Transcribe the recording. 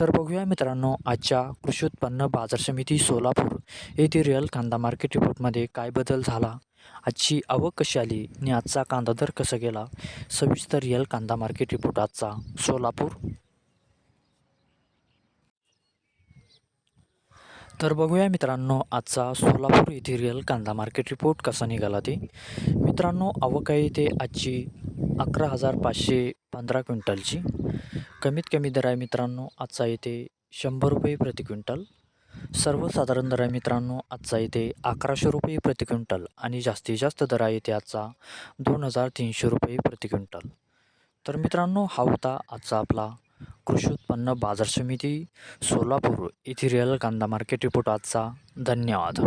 तर बघूया मित्रांनो आजच्या कृषी उत्पन्न बाजार समिती सोलापूर येथे रिअल कांदा मार्केट रिपोर्टमध्ये काय बदल झाला? आजची आवक कशी आली आणि आजचा कांदा दर कसा गेला? सविस्तर रिअल कांदा मार्केट रिपोर्ट आजचा सोलापूर. तर बघूया मित्रांनो आजचा सोलापूर येथे रिअल कांदा मार्केट रिपोर्ट कसा निघाला ते. मित्रांनो आवक आहे ते आजची अकरा हजार पाचशे पंधरा क्विंटलची. कमीत कमी दर आहे मित्रांनो आजचा येते शंभर रुपये प्रति क्विंटल. सर्वसाधारण दर आहे मित्रांनो आजचा येते अकराशे रुपये प्रति क्विंटल आणि जास्तीत जास्त दर आहे येते आजचा दोन हजार तीनशे रुपये प्रति क्विंटल. तर मित्रांनो हा होता आजचा आपला कृषी उत्पन्न बाजार समिती सोलापूर येथील रिअल कांदा मार्केट रिपोर्ट आजचा. धन्यवाद.